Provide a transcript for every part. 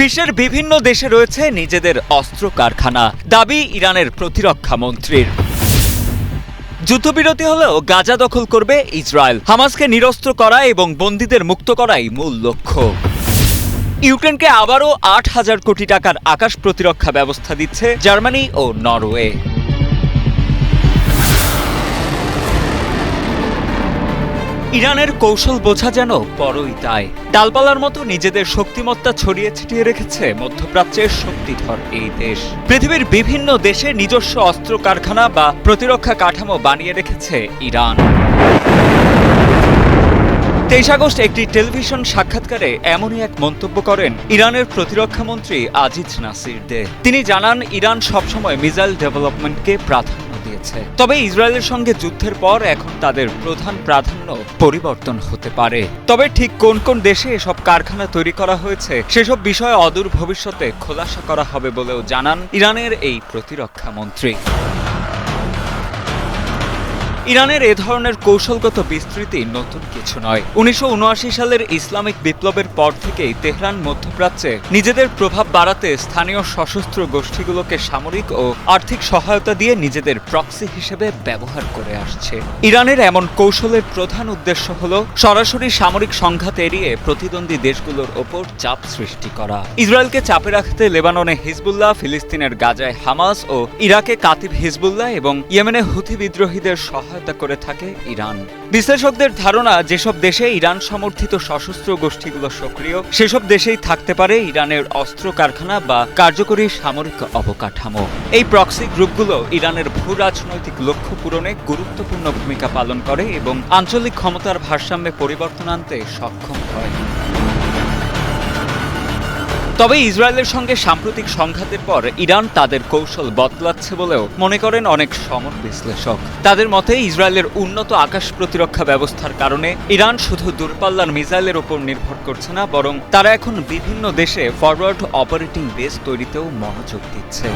বিশ্বের বিভিন্ন দেশে রয়েছে নিজেদের অস্ত্র কারখানা, দাবি ইরানের প্রতিরক্ষা মন্ত্রীর। যুদ্ধবিরতি হলেও গাজা দখল করবে ইসরায়েল। হামাসকে নিরস্ত্র করা এবং বন্দীদের মুক্ত করাই মূল লক্ষ্য। ইউক্রেনকে আবারও আট হাজার কোটি টাকার আকাশ প্রতিরক্ষা ব্যবস্থা দিচ্ছে জার্মানি ও নরওয়ে। ইরানের কৌশল বোঝা যেন বড়ই তাই ডালপালার মতো নিজেদের শক্তিমত্তা ছড়িয়ে ছিটিয়ে রেখেছে মধ্যপ্রাচ্যের শক্তিধর এই দেশ। পৃথিবীর বিভিন্ন দেশে নিজস্ব অস্ত্র কারখানা বা প্রতিরক্ষা কাঠামো বানিয়ে রেখেছে ইরান। তেইশ আগস্ট একটি টেলিভিশন সাক্ষাৎকারে এমনই এক মন্তব্য করেন ইরানের প্রতিরক্ষা মন্ত্রী আজিজ নাসির দে তিনি জানান, ইরান সবসময় মিসাইল ডেভেলপমেন্টকে প্রাধান্য দিয়েছে তবে ইসরায়েলের সঙ্গে যুদ্ধের পর এখন তাদের প্রধান প্রাধান্য পরিবর্তন হতে পারে। তবে ঠিক কোন কোন দেশে এসব কারখানা তৈরি করা হয়েছে, সেসব বিষয়ে অদূর ভবিষ্যতে খোলাসা করা হবে বলেও জানান ইরানের এই প্রতিরক্ষা মন্ত্রী। ইরানের এ ধরনের কৌশলগত বিস্তৃতি নতুন কিছু নয়। উনিশশো সালের ইসলামিক বিপ্লবের পর থেকেই তেহরান মধ্যপ্রাচ্যে নিজেদের প্রভাব বাড়াতে স্থানীয় সশস্ত্র গোষ্ঠীগুলোকে সামরিক ও আর্থিক সহায়তা দিয়ে নিজেদের প্রক্সি হিসেবে ব্যবহার করে আসছে। ইরানের এমন কৌশলের প্রধান উদ্দেশ্য হল সরাসরি সামরিক সংঘাত এড়িয়ে প্রতিদ্বন্দ্বী দেশগুলোর ওপর চাপ সৃষ্টি করা। ইসরায়েলকে চাপে রাখতে লেবাননে হিজবুল্লাহ, ফিলিস্তিনের গাজায় হামাস ও ইরাকে কাতিব হিজবুল্লাহ এবং ইয়েমেনে হুথি বিদ্রোহীদের সহায়তা করে থাকে ইরান। বিশ্লেষকদের ধারণা, যেসব দেশে ইরান সমর্থিত সশস্ত্র গোষ্ঠীগুলো সক্রিয়, সেসব দেশেই থাকতে পারে ইরানের অস্ত্র কারখানা বা কার্যকরী সামরিক অবকাঠামো। এই প্রক্সি গ্রুপগুলো ইরানের ভূ রাজনৈতিক লক্ষ্য পূরণে গুরুত্বপূর্ণ ভূমিকা পালন করে এবং আঞ্চলিক ক্ষমতার ভারসাম্যে পরিবর্তন আনতে সক্ষম হয়। তবে ইসরায়েলের সঙ্গে সাম্প্রতিক সংঘাতের পর ইরান তাদের কৌশল বদলাচ্ছে বলেও মনে করেন অনেক সমর বিশ্লেষক। তাদের মতে, ইসরায়েলের উন্নত আকাশ প্রতিরক্ষা ব্যবস্থার কারণে ইরান শুধু দূরপাল্লার মিসাইলের উপর নির্ভর করছে না, বরং তারা এখন বিভিন্ন দেশে ফরওয়ার্ড অপারেটিং বেস তৈরিতেও মনোযোগ দিচ্ছে।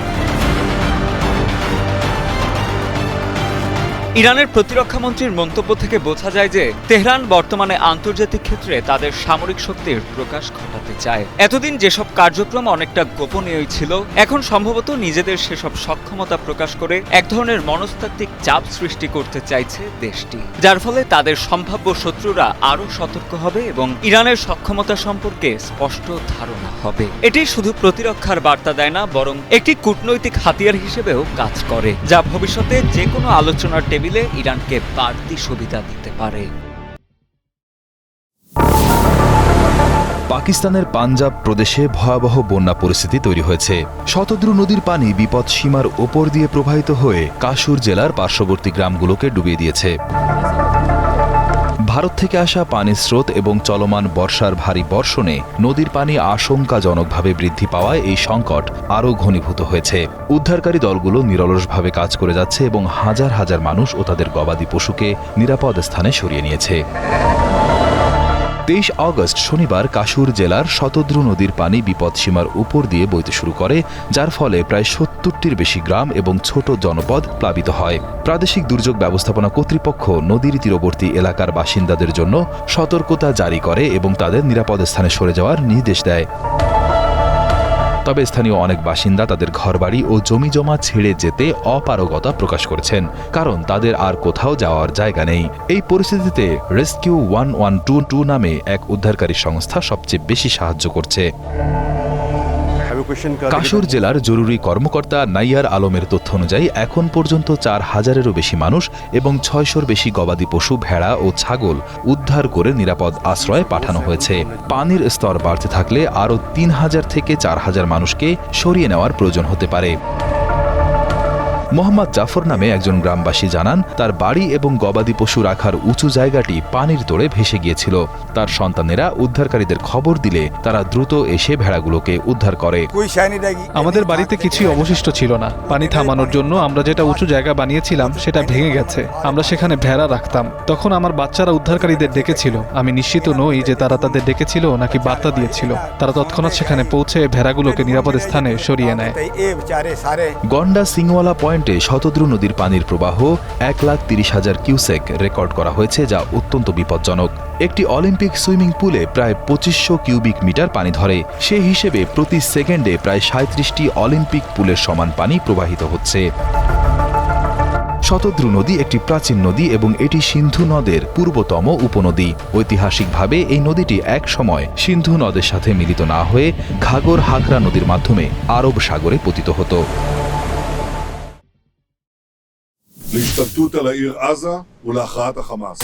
ইরানের প্রতিরক্ষা মন্ত্রীর মন্তব্য থেকে বোঝা যায় যে তেহরান বর্তমানে আন্তর্জাতিক ক্ষেত্রে তাদের সামরিক শক্তির প্রকাশ ঘটাতে চায়। এতদিন যেসব কার্যক্রম অনেকটা গোপনীয়ই ছিল, এখন সম্ভবত নিজেদের সেসব সক্ষমতা প্রকাশ করে এক ধরনের মনস্তাত্ত্বিক চাপ সৃষ্টি করতে চাইছে দেশটি। যার ফলে তাদের সম্ভাব্য শত্রুরা আরও সতর্ক হবে এবং ইরানের সক্ষমতা সম্পর্কে স্পষ্ট ধারণা হবে। এটি শুধু প্রতিরক্ষার বার্তা দেয় না, বরং একটি কূটনৈতিক হাতিয়ার হিসেবেও কাজ করে, যা ভবিষ্যতে যে কোনো আলোচনার টেবিলে ইরানকে বাড়তি সুবিধা দিতে পারে। পাকিস্তানের পাঞ্জাব প্রদেশে ভয়াবহ বন্যা পরিস্থিতি তৈরি হয়েছে। শতদ্রু নদীর পানি বিপদ সীমার ওপর দিয়ে প্রবাহিত হয়ে কাশুর জেলার পার্শ্ববর্তী গ্রামগুলোকে ডুবিয়ে দিয়েছে। ভারত থেকে আসা পানির স্রোত এবং চলমান বর্ষার ভারী বর্ষণে নদীর পানি আশঙ্কাজনকভাবে বৃদ্ধি পাওয়ায় এই সংকট আরও ঘনীভূত হয়েছে। উদ্ধারকারী দলগুলো নিরলসভাবে কাজ করে যাচ্ছে এবং হাজার হাজার মানুষ ও তাদের গবাদি পশুকে নিরাপদ স্থানে সরিয়ে নিয়েছে। তেইশ অগস্ট শনিবার কাশুর জেলার শতদ্রু নদীর পানি বিপদসীমার উপর দিয়ে বইতে শুরু করে, যার ফলে প্রায় সত্তরটির বেশি গ্রাম এবং ছোট জনপদ প্লাবিত হয়। প্রাদেশিক দুর্যোগ ব্যবস্থাপনা কর্তৃপক্ষ নদীর তীরবর্তী এলাকার বাসিন্দাদের জন্য সতর্কতা জারি করে এবং তাদের নিরাপদ স্থানে সরে যাওয়ার নির্দেশ দেয়। তবে স্থানীয় অনেক বাসিন্দা তাদের ঘরবাড়ি ও জমিজমা ছেড়ে যেতে অপারগতা প্রকাশ করেছেন, কারণ তাদের আর কোথাও যাওয়ার জায়গা নেই। এই পরিস্থিতিতে rescue one one two two নামে এক উদ্ধারকারী সংস্থা সবচেয়ে বেশি সাহায্য করছে। কাসুর জেলার জরুরি কর্মকর্তা নাইয়ার আলমের তথ্য অনুযায়ী, এখন পর্যন্ত চার হাজারেরও বেশি মানুষ এবং ছয়শোর বেশি গবাদি পশু, ভেড়া ও ছাগল উদ্ধার করে নিরাপদ আশ্রয়ে পাঠানো হয়েছে। পানির স্তর বাড়তে থাকলে আরও তিন হাজার থেকে চার হাজার মানুষকে সরিয়ে নেওয়ার প্রয়োজন হতে পারে। মোহাম্মদ জাফর নামে একজন গ্রামবাসী জানান তার বাড়ি এবং গবাদি পশু রাখার উঁচু জায়গাটি পানির তোড়ে ভেসে গিয়েছিল। তার সন্তানেরা উদ্ধারকারীদের খবর দিলে তারা দ্রুত এসে ভেড়াগুলোকে উদ্ধার করে। আমাদের বাড়িতে কিছুই অবশিষ্ট ছিল না। পানি থামানোর জন্য আমরা যেটা উঁচু জায়গা বানিয়েছিলাম সেটা ভেঙে গেছে। আমরা সেখানে ভেড়া রাখতাম। তখন আমার বাচ্চারা উদ্ধারকারীদের ডেকেছিল। আমি নিশ্চিত নই যে তারা তাদের ডেকেছিল নাকি বার্তা দিয়েছিল। তারা তৎক্ষণাৎ সেখানে পৌঁছে ভেড়াগুলোকে নিরাপদ স্থানে সরিয়ে নেয়। গন্ডা সিংওয়ালা পয়েন্ট সেকেন্ডে শতদ্রু নদীর পানির প্রবাহ এক লাখ তিরিশ হাজার কিউসেক রেকর্ড করা হয়েছে, যা অত্যন্ত বিপজ্জনক। একটি অলিম্পিক সুইমিং পুলে প্রায় পঁচিশশো কিউবিক মিটার পানি ধরে। সে হিসেবে প্রতি সেকেন্ডে প্রায় সাঁত্রিশটি অলিম্পিক পুলের সমান পানি প্রবাহিত হচ্ছে। শতদ্রু নদী একটি প্রাচীন নদী এবং এটি সিন্ধু নদের পূর্বতম উপনদী। ঐতিহাসিকভাবে এই নদীটি এক সময় সিন্ধু নদের সাথে মিলিত না হয়ে ঘাগর হাকরা নদীর মাধ্যমে আরব সাগরে পতিত হতো। להשתלטות על העיר עזה ולהכרעת החמאס.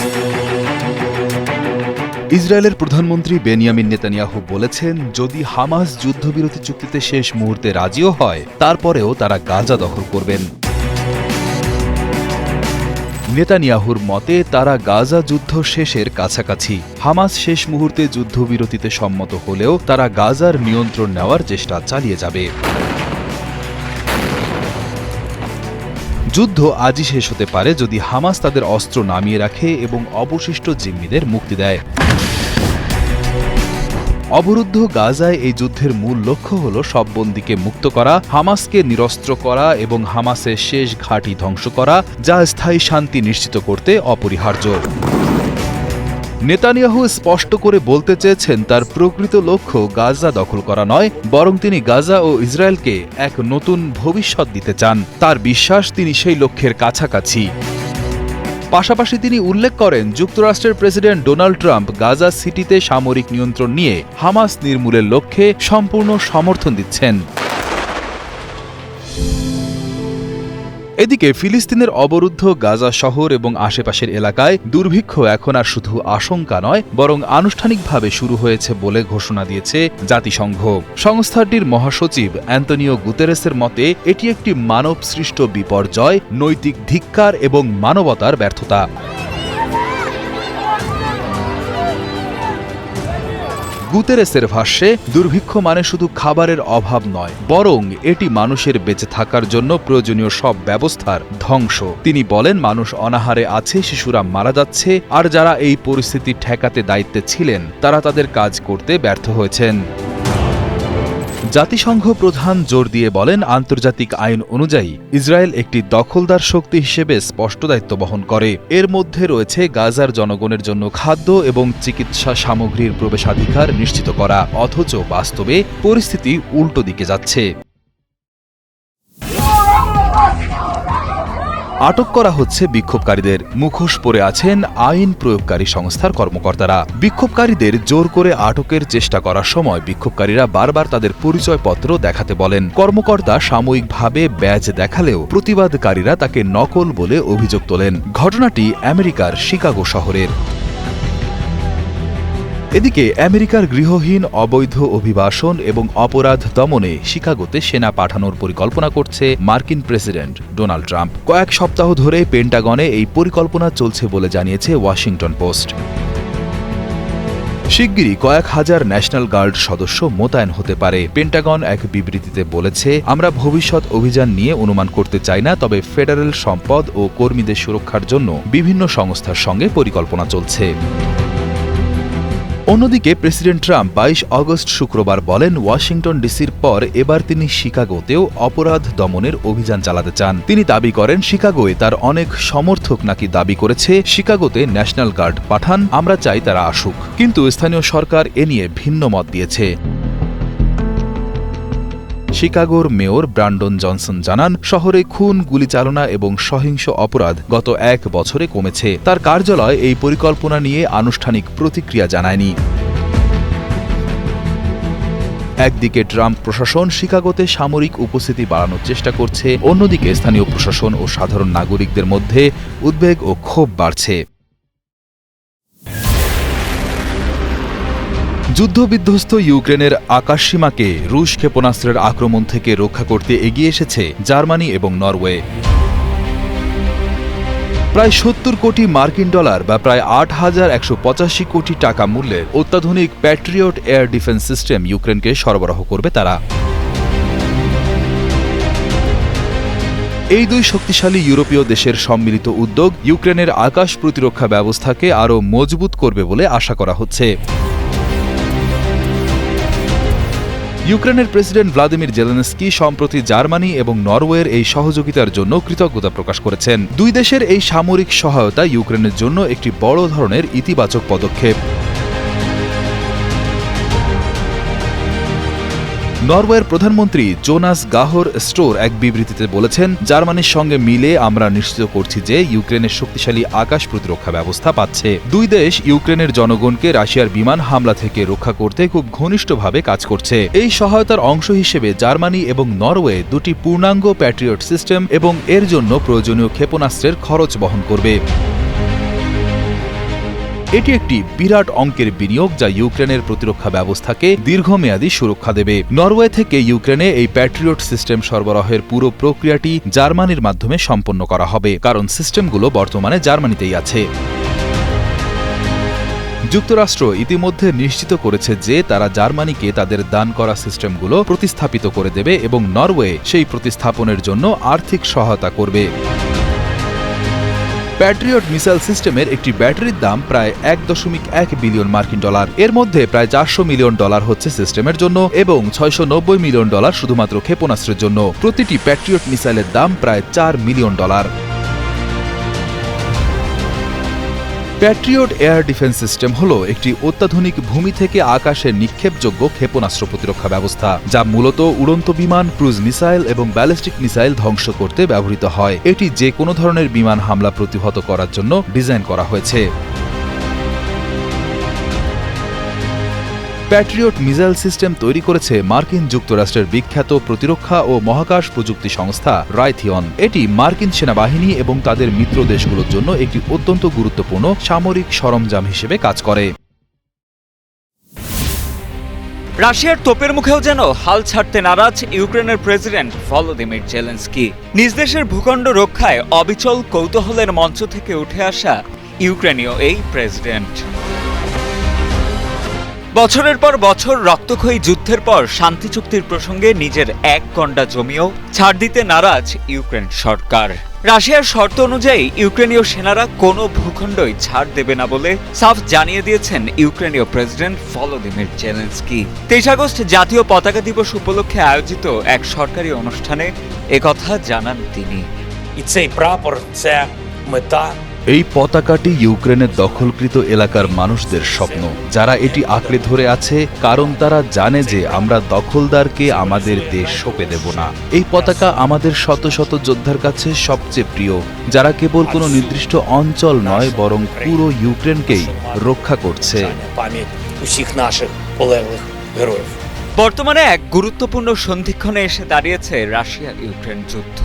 ইসরায়েলের প্রধানমন্ত্রী বেনিয়ামিন নেতানিয়াহু বলেছেন যদি হামাস যুদ্ধবিরতি চুক্তিতে শেষ মুহূর্তে রাজিও হয় তারপরেও তারা গাজা দখল করবেন নেতানিয়াহুর মতে তারা গাজা যুদ্ধ শেষের কাছাকাছি হামাস শেষ মুহূর্তে যুদ্ধবিরতিতে সম্মত হলেও তারা গাজার নিয়ন্ত্রণ নেওয়ার চেষ্টা চালিয়ে যাবে যুদ্ধ আজই শেষ হতে পারে যদি হামাস তাদের অস্ত্র নামিয়ে রাখে এবং অবশিষ্ট জিম্মিদের মুক্তি দেয়। অবরুদ্ধ গাজায় এই যুদ্ধের মূল লক্ষ্য হল সব বন্দীকে মুক্ত করা, হামাসকে নিরস্ত্র করা এবং হামাসের শেষ ঘাঁটি ধ্বংস করা, যা স্থায়ী শান্তি নিশ্চিত করতে অপরিহার্য। নেতানিয়াহু স্পষ্ট করে বলতে চেয়েছেন, তার প্রকৃত লক্ষ্য গাজা দখল করা নয়, বরং তিনি গাজা ও ইসরায়েলকে এক নতুন ভবিষ্যৎ দিতে চান। তার বিশ্বাস তিনি সেই লক্ষ্যের কাছাকাছি। পাশাপাশি তিনি উল্লেখ করেন, যুক্তরাষ্ট্রের প্রেসিডেন্ট ডোনাল্ড ট্রাম্প গাজা সিটিতে সামরিক নিয়ন্ত্রণ নিয়ে হামাস নির্মূলের লক্ষ্যে সম্পূর্ণ সমর্থন দিচ্ছেন। এদিকে ফিলিস্তিনের অবরুদ্ধ গাজা শহর এবং আশেপাশের এলাকায় দুর্ভিক্ষ এখন আর শুধু আশঙ্কা নয়, বরং আনুষ্ঠানিকভাবে শুরু হয়েছে বলে ঘোষণা দিয়েছে জাতিসংঘ। সংস্থাটির মহাসচিব অ্যান্তনিও গুতেরেসের মতে, এটি একটি মানব সৃষ্ট বিপর্যয়, নৈতিক ধিক্কার এবং মানবতার ব্যর্থতা। গুতেরেসের ভাষ্যে, দুর্ভিক্ষ মানে শুধু খাবারের অভাব নয়, বরং এটি মানুষের বেঁচে থাকার জন্য প্রয়োজনীয় সব ব্যবস্থার ধ্বংস। তিনি বলেন, মানুষ অনাহারে আছে, শিশুরা মারা যাচ্ছে, আর যারা এই পরিস্থিতি ঠেকাতে দায়িত্বে ছিলেন, তারা তাদের কাজ করতে ব্যর্থ হয়েছেন। জাতিসংঘ প্রধান জোর দিয়ে বলেন, আন্তর্জাতিক আইন অনুযায়ী ইসরায়েল একটি দখলদার শক্তি হিসেবে স্পষ্ট দায়িত্ব বহন করে। এর মধ্যে রয়েছে গাজার জনগণের জন্য খাদ্য এবং চিকিৎসা সামগ্রীর প্রবেশাধিকার নিশ্চিত করা, অথচ বাস্তবে পরিস্থিতি উল্টো দিকে যাচ্ছে। আটক করা হচ্ছে বিক্ষোভকারীদের। মুখোশ পরে আছেন আইন প্রয়োগকারী সংস্থার কর্মকর্তারা। বিক্ষোভকারীদের জোর করে আটকের চেষ্টা করার সময় বিক্ষোভকারীরা বারবার তাদের পরিচয়পত্র দেখাতে বলেন। কর্মকর্তা সাময়িকভাবে ব্যাজ দেখালেও প্রতিবাদকারীরা তাকে নকল বলে অভিযোগ তোলেন। ঘটনাটি আমেরিকার শিকাগো শহরের। এদিকে আমেরিকার গৃহহীন অবৈধ অভিবাসন এবং অপরাধ দমনে শিকাগোতে সেনা পাঠানোর পরিকল্পনা করছে মার্কিন প্রেসিডেন্ট ডোনাল্ড ট্রাম্প। কয়েক সপ্তাহ ধরে পেন্টাগনে এই পরিকল্পনা চলছে বলে জানিয়েছে ওয়াশিংটন পোস্ট। শিগগিরই কয়েক হাজার ন্যাশনাল গার্ড সদস্য মোতায়েন হতে পারে। পেন্টাগন এক বিবৃতিতে বলেছে, আমরা ভবিষ্যৎ অভিযান নিয়ে অনুমান করতে চাই না, তবে ফেডারেল সম্পদ ও কর্মীদের সুরক্ষার জন্য বিভিন্ন সংস্থার সঙ্গে পরিকল্পনা চলছে। অন্যদিকে প্রেসিডেন্ট ট্রাম্প বাইশ অগস্ট শুক্রবার বলেন, ওয়াশিংটন ডিসির পর এবার তিনি শিকাগোতেও অপরাধ দমনের অভিযান চালাতে চান। তিনি দাবি করেন, শিকাগোয় তার অনেক সমর্থক নাকি দাবি করেছে, শিকাগোতে ন্যাশনাল গার্ড পাঠান, আমরা চাই তারা আসুক। কিন্তু স্থানীয় সরকার এ নিয়ে ভিন্ন মত দিয়েছে। শিকাগোর মেয়র ব্রান্ডন জনসন জানান, শহরে খুন, গুলিচালনা এবং সহিংস অপরাধ গত এক বছরে কমেছে। তার কার্যালয় এই পরিকল্পনা নিয়ে আনুষ্ঠানিক প্রতিক্রিয়া জানায়নি। একদিকে ট্রাম্প প্রশাসন শিকাগোতে সামরিক উপস্থিতি বাড়ানোর চেষ্টা করছে, অন্যদিকে স্থানীয় প্রশাসন ও সাধারণ নাগরিকদের মধ্যে উদ্বেগ ও ক্ষোভ বাড়ছে। যুদ্ধবিধ্বস্ত ইউক্রেনের আকাশসীমাকে রুশ ক্ষেপণাস্ত্রের আক্রমণ থেকে রক্ষা করতে এগিয়ে এসেছে জার্মানি এবং নরওয়ে। প্রায় সত্তর কোটি মার্কিন ডলার বা প্রায় আট হাজার একশো পঁচাশি কোটি টাকা মূল্যের অত্যাধুনিক প্যাট্রিয়ট এয়ার ডিফেন্স সিস্টেম ইউক্রেনকে সরবরাহ করবে তারা। এই দুই শক্তিশালী ইউরোপীয় দেশের সম্মিলিত উদ্যোগ ইউক্রেনের আকাশ প্রতিরক্ষা ব্যবস্থাকে আরও মজবুত করবে বলে আশা করা হচ্ছে। ইউক্রেনের প্রেসিডেন্ট ভ্লাদিমির জেলেনস্কি সম্প্রতি জার্মানি এবং নরওয়ের এই সহযোগিতার জন্য কৃতজ্ঞতা প্রকাশ করেছেন। দুই দেশের এই সামরিক সহায়তা ইউক্রেনের জন্য একটি বড় ধরনের ইতিবাচক পদক্ষেপ। নরওয়ের প্রধানমন্ত্রী জোনাস গাহর স্টোর এক বিবৃতিতে বলেছেন, জার্মানির সঙ্গে মিলে আমরা নিশ্চিত করছি যে ইউক্রেনের শক্তিশালী আকাশ প্রতিরক্ষা ব্যবস্থা পাচ্ছে। দুই দেশ ইউক্রেনের জনগণকে রাশিয়ার বিমান হামলা থেকে রক্ষা করতে খুব ঘনিষ্ঠভাবে কাজ করছে। এই সহায়তার অংশ হিসেবে জার্মানি এবং নরওয়ে দুটি পূর্ণাঙ্গ প্যাট্রিয়ট সিস্টেম এবং এর জন্য প্রয়োজনীয় ক্ষেপণাস্ত্রের খরচ বহন করবে। এটি একটি বিরাট অঙ্কের বিনিয়োগ যা ইউক্রেনের প্রতিরক্ষা ব্যবস্থাকে দীর্ঘমেয়াদী সুরক্ষা দেবে। নরওয়ে থেকে ইউক্রেনে এই প্যাট্রিয়ট সিস্টেম সরবরাহের পুরো প্রক্রিয়াটি জার্মানির মাধ্যমে সম্পন্ন করা হবে, কারণ সিস্টেমগুলো বর্তমানে জার্মানিতেই আছে। যুক্তরাষ্ট্র ইতিমধ্যে নিশ্চিত করেছে যে তারা জার্মানিকে তাদের দান করা সিস্টেমগুলো প্রতিস্থাপিত করে দেবে এবং নরওয়ে সেই প্রতিস্থাপনের জন্য আর্থিক সহায়তা করবে। প্যাট্রিয়ট মিসাইল সিস্টেমের একটি ব্যাটারির দাম প্রায় এক দশমিক এক বিলিয়ন মার্কিন ডলার। এর মধ্যে প্রায় চারশো মিলিয়ন ডলার হচ্ছে সিস্টেমের জন্য এবং ছয়শো নব্বই মিলিয়ন ডলার শুধুমাত্র ক্ষেপণাস্ত্রের জন্য। প্রতিটি প্যাট্রিয়ট মিসাইলের দাম প্রায় চার million dollar. Patriot air defence system হল একটি অত্যাধুনিক ভূমি থেকে আকাশে নিক্ষেপযোগ্য ক্ষেপণাস্ত্র প্রতিরক্ষা ব্যবস্থা, যা মূলত উড়ন্ত বিমান, ক্রুজ মিসাইল এবং ব্যালিস্টিক মিসাইল ধ্বংস করতে ব্যবহৃত হয়। এটি যে কোনো ধরনের বিমান হামলা প্রতিহত করার জন্য ডিজাইন করা হয়েছে। প্যাট্রিয়ট মিসাইল সিস্টেম তৈরি করেছে মার্কিন যুক্তরাষ্ট্রের বিখ্যাত প্রতিরক্ষা ও মহাকাশ প্রযুক্তি সংস্থা রাইথিয়ন এটি মার্কিন সেনাবাহিনী এবং তাদের মিত্র দেশগুলোর জন্য একটি অত্যন্ত গুরুত্বপূর্ণ সামরিক সরঞ্জাম হিসেবে কাজ করে। রাশিয়ার তোপের মুখেও যেন হাল ছাড়তে নারাজ ইউক্রেনের প্রেসিডেন্ট ভলোদিমির জেলেন্সকি। নিজ দেশের ভূখণ্ড রক্ষায় অবিচল কৌতূহলের মঞ্চ থেকে উঠে আসা ইউক্রেনীয় এই প্রেসিডেন্ট। বছরের পর বছর রক্তক্ষয়ী যুদ্ধের পর শান্তি চুক্তির প্রসঙ্গে নিজের এক কন্ডা জমিও ছাড় দিতে নারাজ ইউক্রেন সরকার। রাশিয়ার শর্ত অনুযায়ী ইউক্রেনীয় সেনারা কোনো ভূখণ্ডই ছাড় দেবে না বলে সাফ জানিয়ে দিয়েছেন ইউক্রেনীয় প্রেসিডেন্ট ফলোদিমের চ্যালেঞ্জ কি তেইশ আগস্ট জাতীয় পতাকা দিবস উপলক্ষে আয়োজিত এক সরকারি অনুষ্ঠানে একথা জানান তিনি। ইচ্ছে প্রাপর মেতা এই পতাকাটি ইউক্রেনের দখলকৃত এলাকার মানুষদের স্বপ্ন। যারা এটি আঁকড়ে ধরে আছে, কারণ তারা জানে যে আমরা দখলদারকে আমাদের দেশ সঁপে দেব না। এই পতাকা আমাদের শত শত যোদ্ধার কাছে সবচেয়ে প্রিয়, যারা কেবল কোনো নির্দিষ্ট অঞ্চল নয়, বরং পুরো ইউক্রেনকেই রক্ষা করছে। বর্তমানে এক গুরুত্বপূর্ণ সন্ধিক্ষণে এসে দাঁড়িয়েছে রাশিয়া ইউক্রেন যুদ্ধ।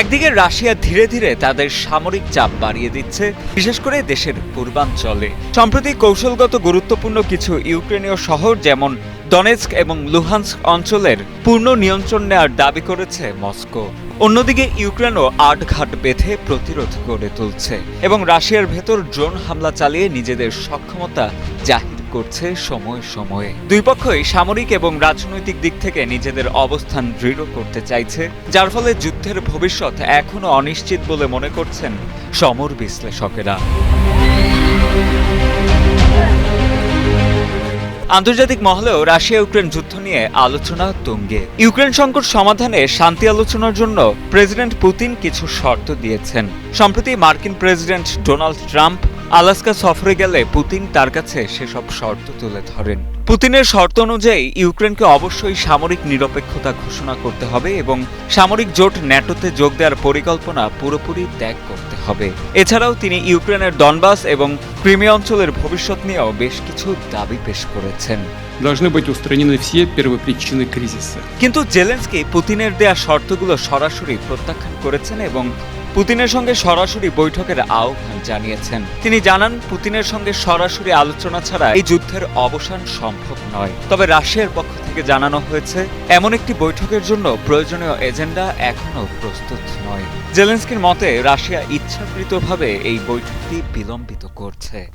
একদিকে রাশিয়া ধীরে ধীরে তাদের সামরিক চাপ বাড়িয়ে দিচ্ছে, বিশেষ করে দেশের পূর্বাঞ্চলে। সম্প্রতি কৌশলগত গুরুত্বপূর্ণ কিছু ইউক্রেনীয় শহর যেমন ডনেস্ক এবং লুহান্স অঞ্চলের পূর্ণ নিয়ন্ত্রণ নেওয়ার দাবি করেছে মস্কো। অন্যদিকে ইউক্রেনও আটঘাট বেঁধে প্রতিরোধ করে তুলছে এবং রাশিয়ার ভেতর ড্রোন হামলা চালিয়ে নিজেদের সক্ষমতা জাহির করছে সময়ে সময়ে। দুই পক্ষই সামরিক এবং রাজনৈতিক দিক থেকে নিজেদের অবস্থান দৃঢ় করতে চাইছে, যার ফলে যুদ্ধের ভবিষ্যৎ এখনও অনিশ্চিত বলে মনে করছেন সমর বিশ্লেষকেরা। আন্তর্জাতিক মহলেও রাশিয়া ইউক্রেন যুদ্ধ নিয়ে আলোচনা তুঙ্গে। ইউক্রেন সংকট সমাধানে শান্তি আলোচনার জন্য প্রেসিডেন্ট পুতিন কিছু শর্ত দিয়েছেন। সম্প্রতি মার্কিন প্রেসিডেন্ট ডোনাল্ড ট্রাম্প আলাস্কা সফরে গেলে পুতিন তার কাছে সেসব শর্ত তুলে ধরেন। পুতিনের শর্ত অনুযায়ী ইউক্রেনকে অবশ্যই সামরিক নিরপেক্ষতা ঘোষণা করতে হবে এবং সামরিক জোট ন্যাটোতে যোগ দেওয়ার পরিকল্পনা পুরোপুরি ত্যাগ করতে হবে। এছাড়াও তিনি ইউক্রেনের ডনবাস এবং ক্রিমিয়া অঞ্চলের ভবিষ্যৎ নিয়েও বেশ কিছু দাবি পেশ করেছেন। কিন্তু জেলেন্সকি পুতিনের দেয়া শর্তগুলো সরাসরি প্রত্যাখ্যান করেছেন এবং পুতিনের সঙ্গে সরাসরি বৈঠকের আহ্বান জানিয়েছেন। তিনি জানান, পুতিনের সঙ্গে সরাসরি আলোচনা ছাড়া এই যুদ্ধের অবসান সম্ভব নয়। তবে রাশিয়ার পক্ষ থেকে জানানো হয়েছে, এমন একটি বৈঠকের জন্য প্রয়োজনীয় এজেন্ডা এখনও প্রস্তুত নয়। জেলেন্সকির মতে, রাশিয়া ইচ্ছাকৃতভাবে এই বৈঠকটি বিলম্বিত করছে।